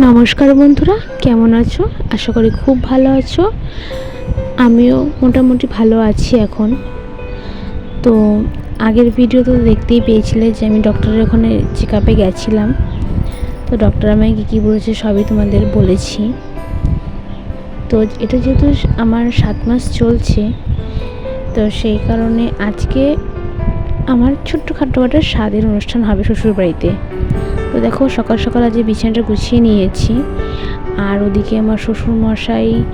নমস্কার বন্ধুরা, কেমন আছো? আশা করি খুব ভালো আছো। আমিও মোটামুটি ভালো আছি এখন। তো আগের ভিডিও তো দেখতেই পেয়েছিলে যে আমি ডক্টরের ওখানে চেক আপে গেছিলাম। তো ডক্টর আমায় কী কী বলেছে সবই তোমাদের বলেছি। তো এটা যেহেতু আমার সাত মাস চলছে, তো সেই কারণে আজকে আমার ছোট্টখাট্টো একটা স্বাদের অনুষ্ঠান হবে শ্বশুরবাড়িতে। তো দেখো, সকাল সকাল আজ বিছানাটা গুছিয়ে নিয়েছি। আর ওদিকে আমার শ্বশুর মশাই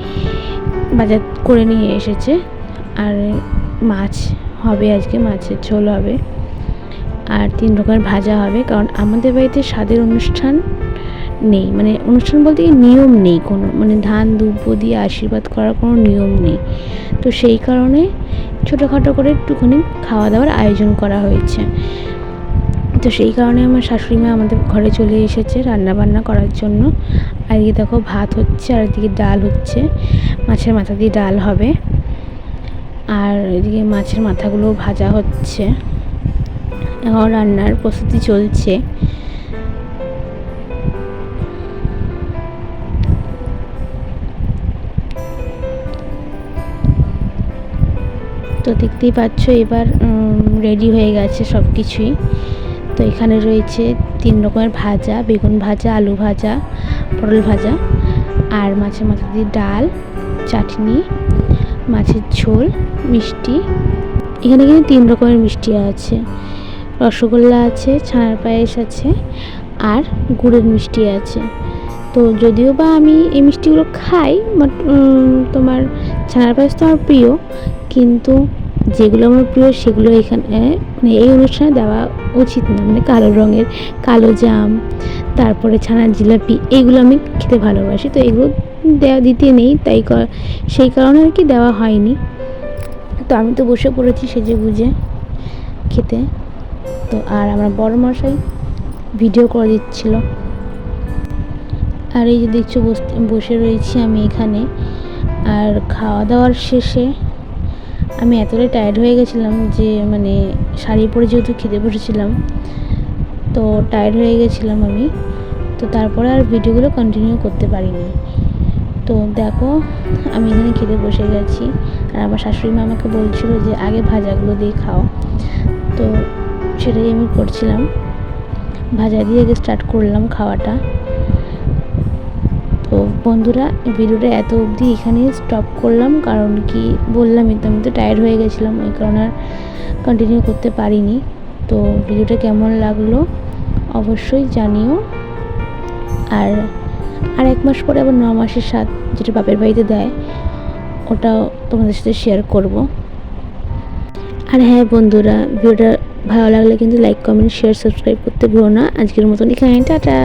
বাজার করে নিয়ে এসেছে। আর মাছ হবে আজকে, মাছের ঝোল হবে। আর তিন রকমের ভাজা হবে, কারণ আমাদের বাড়িতে স্বাদের অনুষ্ঠান নেই। মানে অনুষ্ঠান বলতে নিয়ম নেই কোনো। মানে ধান দুব্য দিয়ে আশীর্বাদ করার কোনো নিয়ম নেই। তো সেই কারণে ছোটোখাটো করে একটুখানি খাওয়া দাওয়ার আয়োজন করা হয়েছে। তো সেই কারণে আমার শাশুড়ি মা আমাদের ঘরে চলে এসেছে রান্না বান্না করার জন্য। আর এদিকে দেখো ভাত হচ্ছে আর এদিকে ডাল হচ্ছে। মাছের মাথা দিয়ে ডাল হবে। আর এদিকে মাছের মাথাগুলো ভাজা হচ্ছে। এখন রান্নার প্রস্তুতি চলছে। তো দেখতেই পাচ্ছ এবার রেডি হয়ে গেছে সব কিছুই তো এখানে রয়েছে তিন রকমের ভাজা, বেগুন ভাজা, আলু ভাজা, পটল ভাজা আর মাছের মাথা দিয়ে ডাল, চাটনি, মাছের ঝোল, মিষ্টি। এখানে কিন্তু তিন রকমের মিষ্টি আছে। রসগোল্লা আছে, ছানার পায়েস আছে আর গুড়ের মিষ্টি আছে। তো যদিও বা আমি এই মিষ্টিগুলো খাই বাট তোমার ছানার পায়েস তো আমার প্রিয়, কিন্তু যেগুলো আমার প্রিয়, সেগুলো এখানে মানে এই অনুষ্ঠানে দেওয়া উচিত না। মানে কালো রঙের কালো জাম, তারপরে ছানার জিলাপি এইগুলো আমি খেতে ভালোবাসি। তো এগুলো দেওয়া দিতে নেই, তাই সেই কারণে আর কি দেওয়া হয়নি। তো আমি তো বসে পড়েছি সেজে বুঝে খেতে। তো আর আমার বড় মশাই ভিডিও করে দিচ্ছিল। আর এই যে দেখছ বসে রয়েছি আমি এখানে। আর খাওয়া দাওয়ার শেষে আমি এতটাই টায়ার্ড হয়ে গেছিলাম যে মানে শাড়ি পরে যেহেতু খেতে বসেছিলাম তো টায়ার্ড হয়ে গেছিলাম আমি। তো তারপরে আর ভিডিওগুলো কন্টিনিউ করতে পারিনি। তো দেখো, আমি এখানে খেতে বসে গেছি। আর আমার শাশুড়ি মা আমাকে বলছিল যে, আগে ভাজাগুলো দিয়ে খাও। তো সেটাই আমি করছিলাম। ভাজা দিয়ে আগে স্টার্ট করলাম খাওয়াটা। তো বন্ধুরা, ভিডিওটা এত অবধি এখানেই স্টপ করলাম, কারণ কি বললামই তো, আমি তো টায়ার্ড হয়ে গেছিলাম ওই কারণে আর কন্টিনিউ করতে পারিনি। তো ভিডিওটা কেমন লাগল অবশ্যই জানিও। আর আর এক মাস পরে আবার ন মাসের স্বাদ যেটা বাপের বাড়িতে দেয়, ওটাও তোমাদের সাথে শেয়ার করব। আর হ্যাঁ বন্ধুরা, ভিডিওটা ভালো লাগলে কিন্তু লাইক কমেন্ট শেয়ার সাবস্ক্রাইব করতে ভুলো না। আজকের মতন এখানে টাটা।